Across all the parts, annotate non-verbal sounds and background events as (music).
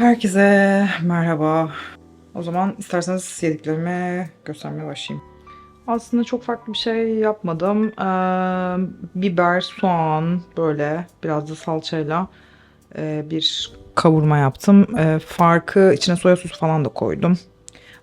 Herkese merhaba. O zaman isterseniz yediklerimi göstermeye başlayayım. Aslında çok farklı bir şey yapmadım. Ee, biber, soğan böyle biraz da salçayla e, bir kavurma yaptım. Ee, farkı içine soya sosu falan da koydum.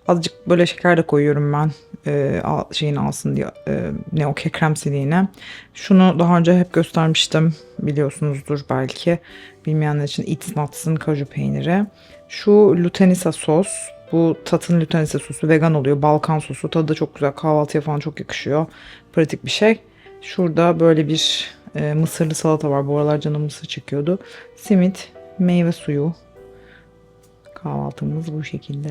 Azıcık böyle şeker de koyuyorum ben. E, al- şeyin alsın diye. E, ne o kekremsiliğine. Şunu daha önce hep göstermiştim. Biliyorsunuzdur belki. Bilmeyenler için It's Nuts'ın kaju peyniri. Şu lutenisa sos. Bu Tat'ın lutenisa sosu vegan oluyor. Balkan sosu. Tadı da çok güzel. Kahvaltıya falan çok yakışıyor. Pratik bir şey. Şurada böyle bir e, mısırlı salata var. Bu aralar canım mısır çekiyordu. Simit, meyve suyu. Kahvaltımız bu şekilde.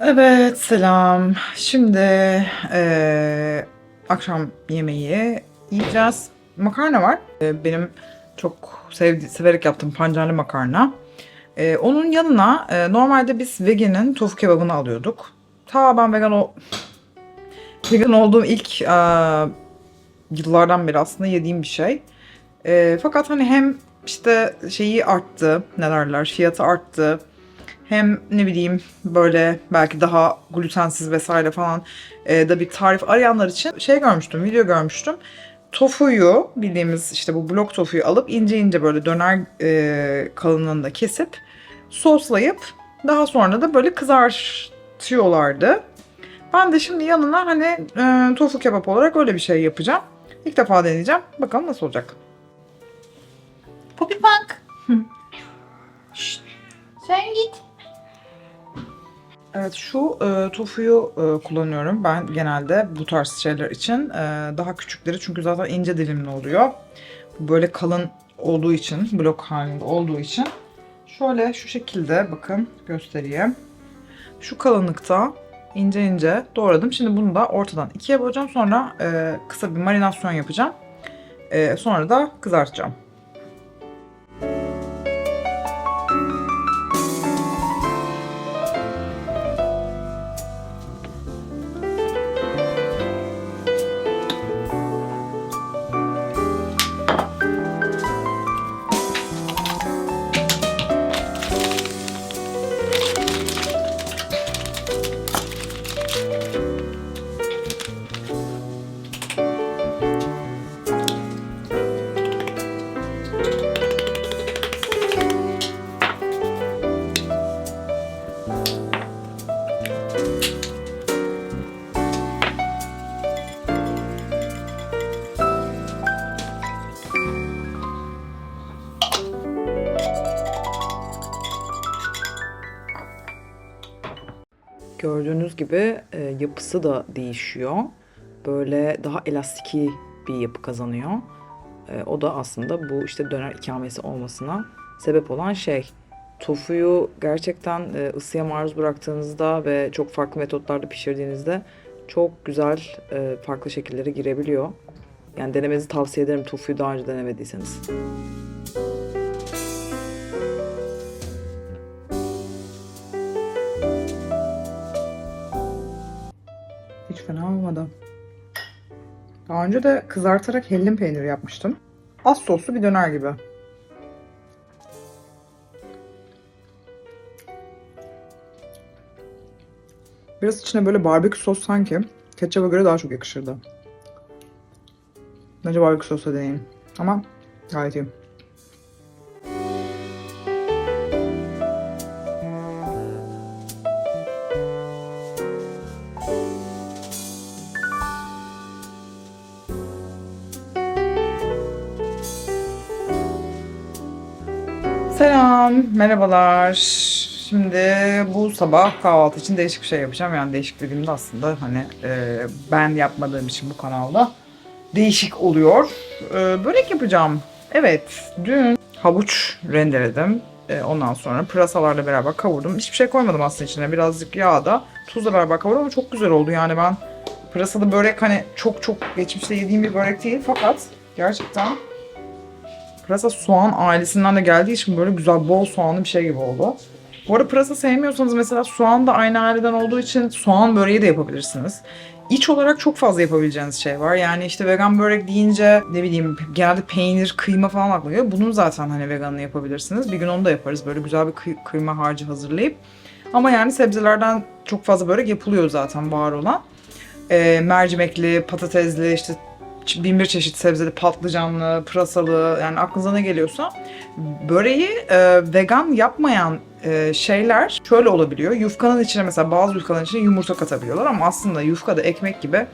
Evet selam. Şimdi eee, akşam yemeği yiyeceğiz. Makarna var. Eee, benim çok sevdi, severek yaptığım pancarlı makarna. Eee, onun yanına eee, normalde biz vegan'ın tofu kebabını alıyorduk. Ta ben vegan o vegan olduğum ilk eee, yıllardan beri aslında yediğim bir şey. Eee, fakat hani hem işte şeyi arttı, ne derler, fiyatı arttı. Hem ne bileyim böyle belki daha glutensiz vesaire falan e, da bir tarif arayanlar için şey görmüştüm, video görmüştüm. Tofuyu bildiğimiz işte bu blok tofuyu alıp ince ince böyle döner e, kalınlığında kesip soslayıp daha sonra da böyle kızartıyorlardı. Ben de şimdi yanına hani e, tofu kebap olarak öyle bir şey yapacağım. İlk defa deneyeceğim. Bakalım nasıl olacak. Poppy Punk. Sen git. Evet şu e, tofuyu e, kullanıyorum ben genelde bu tarz şeyler için. E, daha küçükleri çünkü zaten ince dilimli oluyor. Böyle kalın olduğu için, blok halinde olduğu için. Şöyle şu şekilde bakın göstereyim. Şu kalınlıkta ince ince doğradım. Şimdi bunu da ortadan ikiye böleceğim. Sonra e, kısa bir marinasyon yapacağım. E, sonra da kızartacağım. Gibi e, yapısı da değişiyor. Böyle daha elastiki bir yapı kazanıyor. E, o da aslında bu işte döner ikamesi olmasına sebep olan şey. Tofuyu gerçekten e, ısıya maruz bıraktığınızda ve çok farklı metotlarda pişirdiğinizde çok güzel e, farklı şekillere girebiliyor. Yani denemenizi tavsiye ederim tofuyu daha önce denemediyseniz. Olmadı. Daha önce de kızartarak hellim peyniri yapmıştım. Az soslu bir döner gibi. Biraz içine böyle barbekü sos sanki ketçaba göre daha çok yakışırdı. Bence barbekü sosla deneyin. Ama gayet iyi. Merhabalar. Şimdi bu sabah kahvaltı için değişik bir şey yapacağım. Yani değişik dediğimde aslında hani e, ben yapmadığım için bu kanalda değişik oluyor. E, börek yapacağım. Evet, dün havuç rendeledim. E, ondan sonra pırasalarla beraber kavurdum. Hiçbir şey koymadım aslında içine. Birazcık yağda tuzla beraber kavurdum ama çok güzel oldu. Yani ben pırasalı börek hani çok çok geçmişte yediğim bir börek değil fakat gerçekten Pırasa soğan ailesinden de geldiği için böyle güzel bol soğanlı bir şey gibi oldu. Bu arada pırasa sevmiyorsanız mesela soğan da aynı aileden olduğu için soğan böreği de yapabilirsiniz. iç olarak çok fazla yapabileceğiniz şey var. Yani işte vegan börek deyince ne bileyim genelde peynir, kıyma falan aklıma geliyor. Bunun zaten hani veganını yapabilirsiniz. Bir gün onu da yaparız. Böyle güzel bir kıy- kıyma harcı hazırlayıp. Ama yani sebzelerden çok fazla börek yapılıyor zaten var olan. Ee, mercimekli, patatesli, işte bin bir çeşit sebzeli, patlıcanlı, pırasalı yani aklınıza ne geliyorsa. Böreği e, vegan yapmayan e, şeyler şöyle olabiliyor. Yufkanın içine mesela bazı yufkaların içine yumurta katabiliyorlar ama aslında yufka da ekmek gibi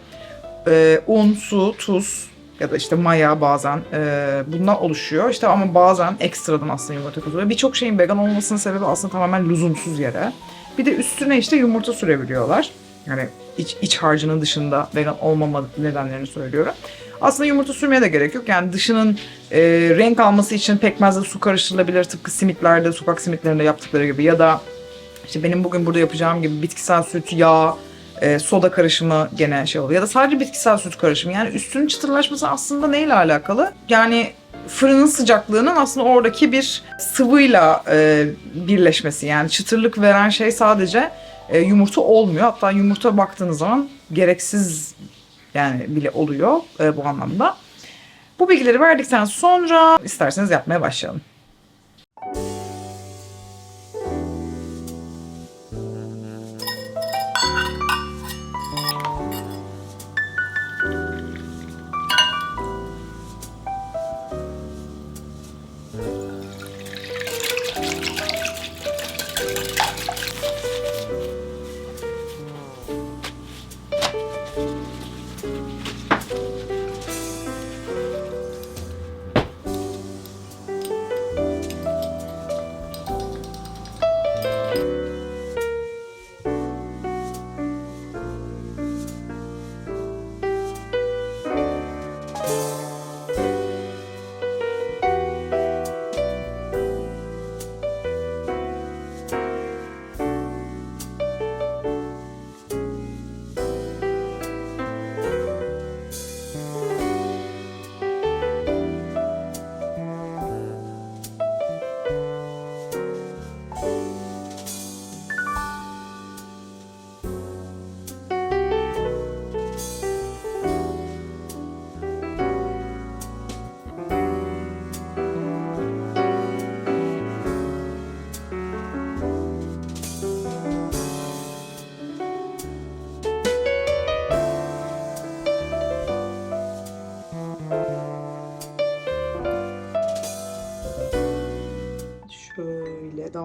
e, un, su, tuz ya da işte maya bazen e, bundan oluşuyor. İşte ama bazen ekstradan aslında yumurta katılıyor. Birçok şeyin vegan olmasının sebebi aslında tamamen lüzumsuz yere. Bir de üstüne işte yumurta sürebiliyorlar. Yani iç, iç harcının dışında vegan olmama nedenlerini söylüyorum. Aslında yumurta sürmeye de gerek yok. Yani dışının e, renk alması için pekmezle su karıştırılabilir. Tıpkı simitlerde, sokak simitlerinde yaptıkları gibi. Ya da işte benim bugün burada yapacağım gibi bitkisel süt, yağ, e, soda karışımı gene şey oluyor. Ya da sadece bitkisel süt karışımı. Yani üstünün çıtırlaşması aslında neyle alakalı? Yani fırının sıcaklığının aslında oradaki bir sıvıyla e, birleşmesi. Yani çıtırlık veren şey sadece e, yumurta olmuyor. Hatta yumurta baktığınız zaman gereksiz yani bile oluyor e, bu anlamda. Bu bilgileri verdikten sonra isterseniz yapmaya başlayalım.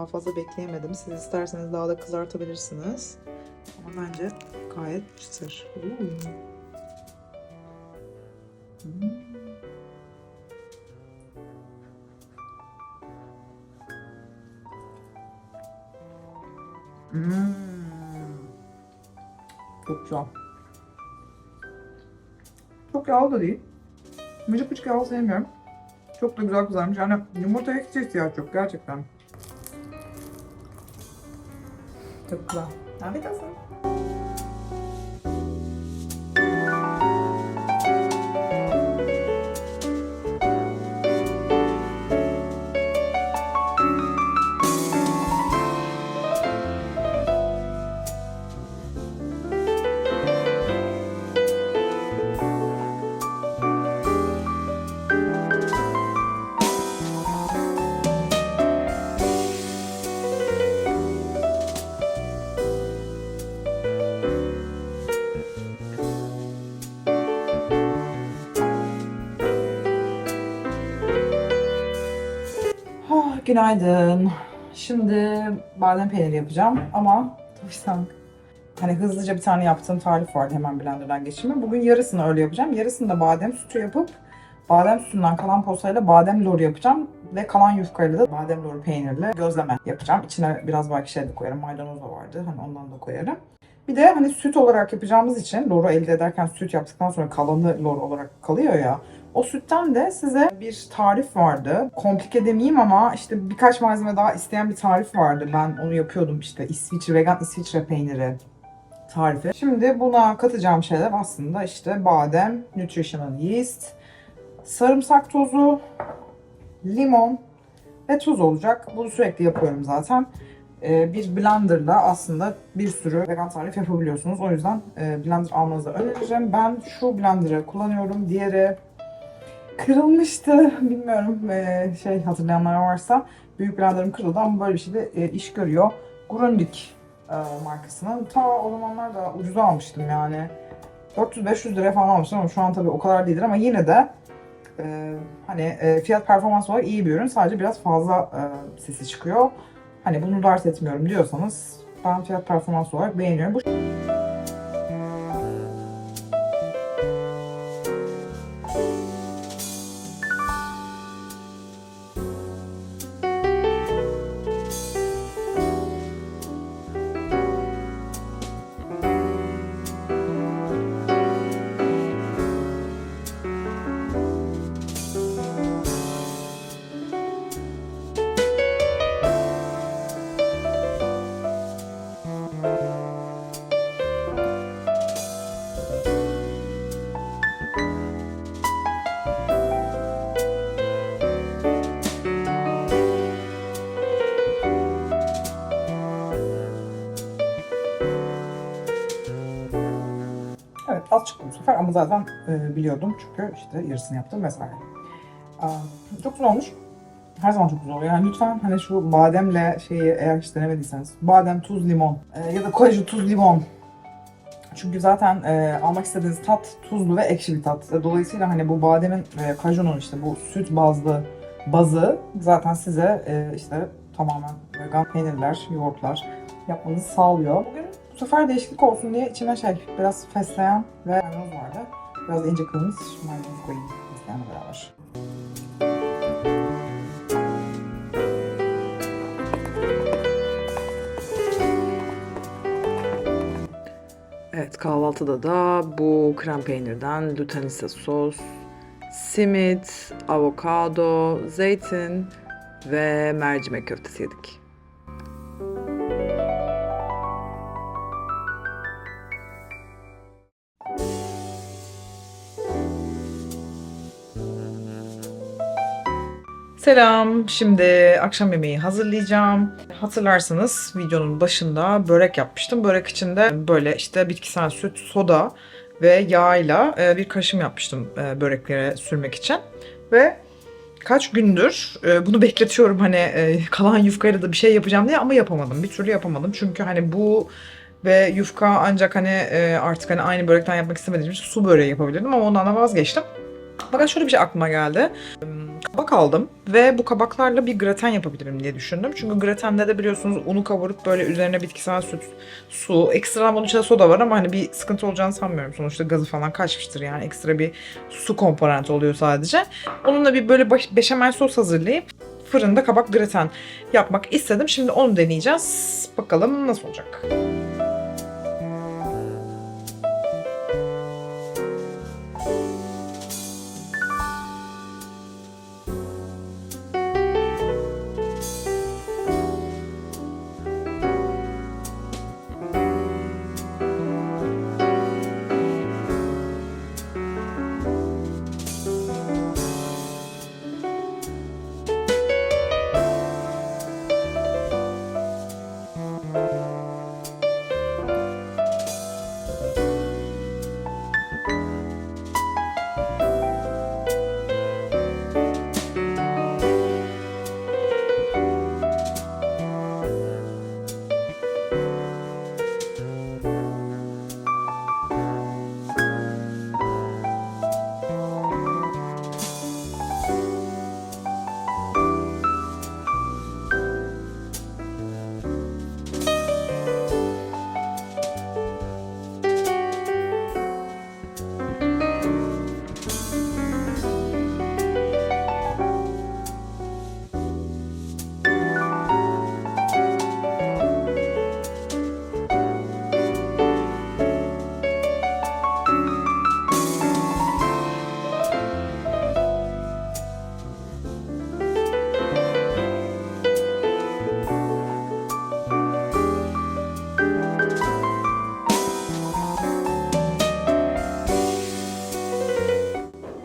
Daha fazla bekleyemedim. Siz isterseniz daha da kızartabilirsiniz. Ama bence gayet çıtır. Hmm. Hmm. Çok güzel. Çok yağlı da değil. Mıcık mıcık yağlı sevmiyorum. Çok da güzel kızarmış. Yani yumurtaya hiç ihtiyaç yok gerçekten. Çok güzel. Afiyet günaydın. Şimdi badem peyniri yapacağım ama sen hani hızlıca bir tane yaptığım tarif vardı hemen blenderdan geçirme. Bugün yarısını öyle yapacağım. Yarısını da badem sütü yapıp badem sütünden kalan posayla badem loru yapacağım ve kalan yufkayla da badem loru peynirli gözleme yapacağım. İçine biraz belki şey de koyarım. Maydanoz da vardı. Hani ondan da koyarım. Bir de hani süt olarak yapacağımız için loru elde ederken süt yaptıktan sonra kalanı loru olarak kalıyor ya. O sütten de size bir tarif vardı. Komplike demeyeyim ama işte birkaç malzeme daha isteyen bir tarif vardı. Ben onu yapıyordum işte İsviçre, vegan İsviçre peyniri tarifi. Şimdi buna katacağım şeyler aslında işte badem, nutritional yeast, sarımsak tozu, limon ve tuz olacak. Bunu sürekli yapıyorum zaten. e, bir blenderla aslında bir sürü vegan tarif yapabiliyorsunuz. O yüzden e, blender almanızı öneririm. Ben şu blenderı kullanıyorum. Diğeri kırılmıştı. (laughs) Bilmiyorum e, şey hatırlayanlar varsa. Büyük blenderım kırıldı ama böyle bir şeyde e, iş görüyor. Grundig e, markasının. Ta o zamanlar da ucuza almıştım yani. 400-500 liraya falan almıştım ama şu an tabii o kadar değildir ama yine de e, hani e, fiyat performans olarak iyi bir ürün. Sadece biraz fazla e, sesi çıkıyor. Hani bunu dert etmiyorum diyorsanız ben fiyat performans olarak beğeniyorum. Bu az çıktı bu sefer ama zaten e, biliyordum çünkü işte yarısını yaptım vesaire. Aa, çok güzel olmuş. Her zaman çok güzel oluyor. Yani lütfen hani şu bademle şeyi eğer hiç denemediyseniz badem, tuz, limon e, ya da kolajı, tuz, limon çünkü zaten e, almak istediğiniz tat tuzlu ve ekşi bir tat. E, Dolayısıyla hani bu bademin, e, kajunun işte bu süt bazlı bazı zaten size e, işte tamamen vegan peynirler, yoğurtlar yapmanızı sağlıyor. Bugün bu sefer değişiklik olsun diye içine şey biraz fesleğen ve maydanoz vardı. Biraz ince kırmızı maydanoz koyayım fesleğenle beraber. Evet kahvaltıda da bu krem peynirden lutenica sos, simit, avokado, zeytin ve mercimek köftesi yedik. Selam. Şimdi akşam yemeği hazırlayacağım. Hatırlarsanız videonun başında börek yapmıştım. Börek içinde böyle işte bitkisel süt, soda ve yağıyla e, bir karışım yapmıştım e, böreklere sürmek için. Ve kaç gündür e, bunu (laughs) bekletiyorum hani kalan yufkayla da bir şey yapacağım diye ama yapamadım. Bir türlü yapamadım. Çünkü hani bu ve yufka ancak hani artık hani aynı börekten yapmak istemediğim için su böreği yapabilirdim ama ondan da vazgeçtim. Fakat şöyle bir şey aklıma geldi kabak aldım ve bu kabaklarla bir graten yapabilirim diye düşündüm. Çünkü gratende de biliyorsunuz unu kavurup böyle üzerine bitkisel süt, su, ekstra bunun içinde soda var ama hani bir sıkıntı olacağını sanmıyorum. Sonuçta gazı falan kaçmıştır yani ekstra bir su komponenti oluyor sadece. Onunla bir böyle beşamel sos hazırlayıp fırında kabak graten yapmak istedim. Şimdi onu deneyeceğiz. Bakalım nasıl olacak.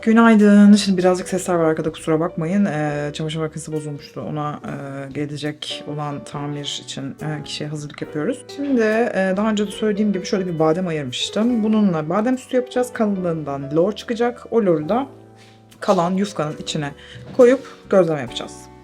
Günaydın. Şimdi birazcık sesler var arkada kusura bakmayın. Ee, çamaşır makinesi bozulmuştu. Ona e, gelecek olan tamir için e, kişiye hazırlık yapıyoruz. Şimdi e, daha önce de söylediğim gibi şöyle bir badem ayırmıştım. Bununla badem sütü yapacağız. Kalınlığından lor çıkacak. O loru da kalan yufkanın içine koyup gözleme yapacağız.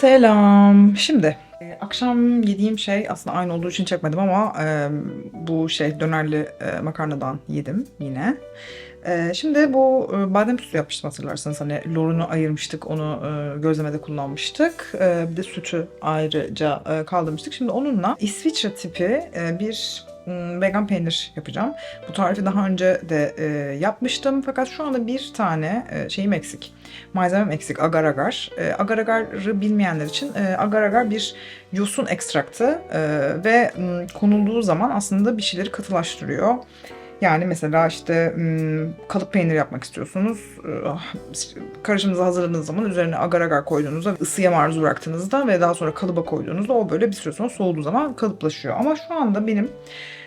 Selam. Şimdi e, akşam yediğim şey aslında aynı olduğu için çekmedim ama e, bu şey dönerli e, makarnadan yedim yine. E, şimdi bu e, badem sütü yapmıştım hatırlarsanız hani lorunu ayırmıştık onu e, gözlemede kullanmıştık. E, bir de sütü ayrıca e, kaldırmıştık. Şimdi onunla İsviçre tipi e, bir vegan peynir yapacağım. Bu tarifi daha önce de e, yapmıştım fakat şu anda bir tane e, şeyim eksik. Malzemem eksik agar agar. E, agar agarı bilmeyenler için e, agar agar bir yosun ekstraktı e, ve m, konulduğu zaman aslında bir şeyleri katılaştırıyor. Yani mesela işte kalıp peynir yapmak istiyorsunuz. E, Karışımınızı hazırladığınız zaman üzerine agar agar koyduğunuzda, ısıya maruz bıraktığınızda ve daha sonra kalıba koyduğunuzda o böyle bir süre sonra soğuduğu zaman kalıplaşıyor. Ama şu anda benim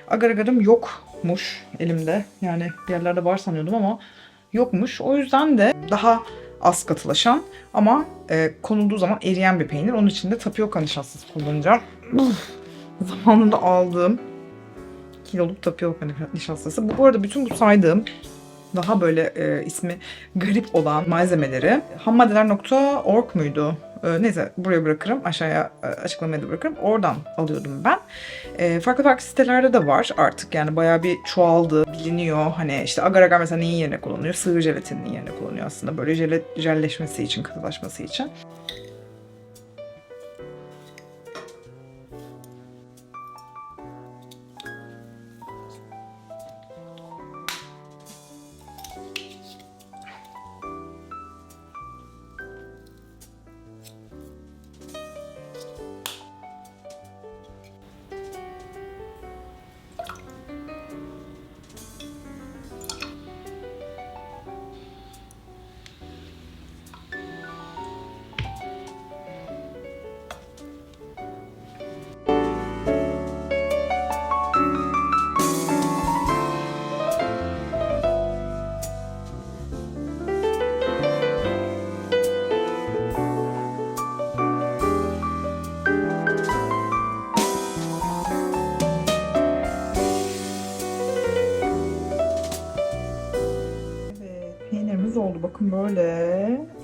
agar agarım yokmuş elimde. Yani bir yerlerde var sanıyordum ama yokmuş. O yüzden de daha az katılaşan ama e, konulduğu zaman eriyen bir peynir. Onun için de tapioka nişastası kullanacağım. Zamanında aldığım kiloluk tapioka nişastası. Bu, bu arada bütün bu saydığım daha böyle e, ismi garip olan malzemeleri hammaddeler.org muydu? E, neyse buraya bırakırım. Aşağıya e, açıklamaya da bırakırım. Oradan alıyordum ben. E, farklı farklı sitelerde de var artık. Yani bayağı bir çoğaldı, biliniyor. Hani işte agar agar mesela neyin yerine kullanılıyor? Sığır jelatininin yerine kullanıyor aslında. Böyle jele, jelleşmesi için, katılaşması için.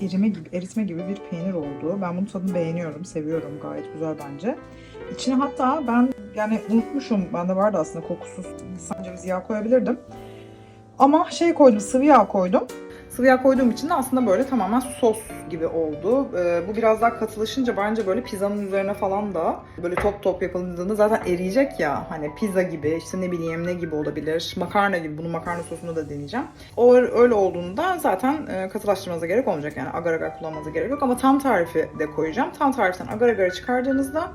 Erime gibi, eritme gibi bir peynir oldu. Ben bunun tadını beğeniyorum, seviyorum. Gayet güzel bence. İçine hatta ben yani unutmuşum, bende vardı aslında kokusuz cevizi yağı koyabilirdim. Ama şey koydum, sıvı yağ koydum. Sıvı yağ koyduğum için de aslında böyle tamamen sos gibi oldu. Ee, bu biraz daha katılaşınca bence böyle pizzanın üzerine falan da böyle top top yapıldığında zaten eriyecek ya. Hani pizza gibi işte ne bileyim ne gibi olabilir. Makarna gibi. Bunu makarna sosunda da deneyeceğim. O öyle olduğunda zaten e, katılaştırmanıza gerek olmayacak yani agar agar kullanmanıza gerek yok. Ama tam tarifi de koyacağım. Tam tariften agar agarı çıkardığınızda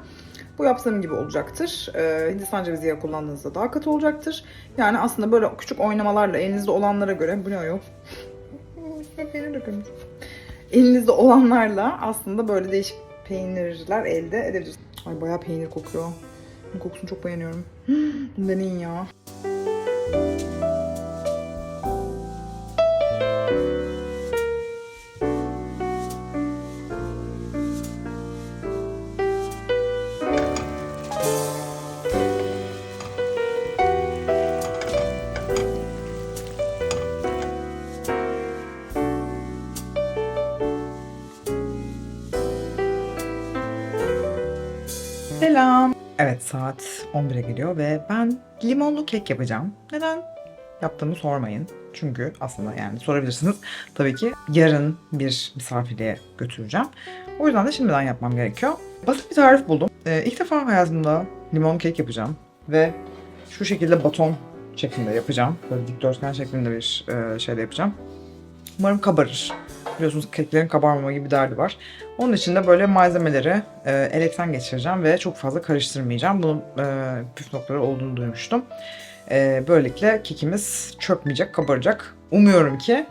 bu yaptığım gibi olacaktır. Ee, Hindistan cevizi yağı kullandığınızda daha katı olacaktır. Yani aslında böyle küçük oynamalarla elinizde olanlara göre bu ne yok? Dökülmüş. Elinizde olanlarla aslında böyle değişik peynirler elde edebilirsiniz. Ay bayağı peynir kokuyor. Bunun kokusunu çok beğeniyorum. (gasps) Bunu deneyin ya. Selam. Evet saat 11'e geliyor ve ben limonlu kek yapacağım. Neden yaptığımı sormayın. Çünkü aslında yani sorabilirsiniz. Tabii ki yarın bir misafirliğe götüreceğim. O yüzden de şimdiden yapmam gerekiyor. Basit bir tarif buldum. Ee, ilk defa hayatımda limon kek yapacağım. Ve şu şekilde baton şeklinde yapacağım. Böyle dikdörtgen şeklinde bir e, şeyle yapacağım. Umarım kabarır. Biliyorsunuz keklerin kabarmama gibi bir derdi var. Onun için de böyle malzemeleri e, elekten geçireceğim ve çok fazla karıştırmayacağım. Bunun e, püf noktaları olduğunu duymuştum. E, böylelikle kekimiz çökmeyecek, kabaracak. Umuyorum ki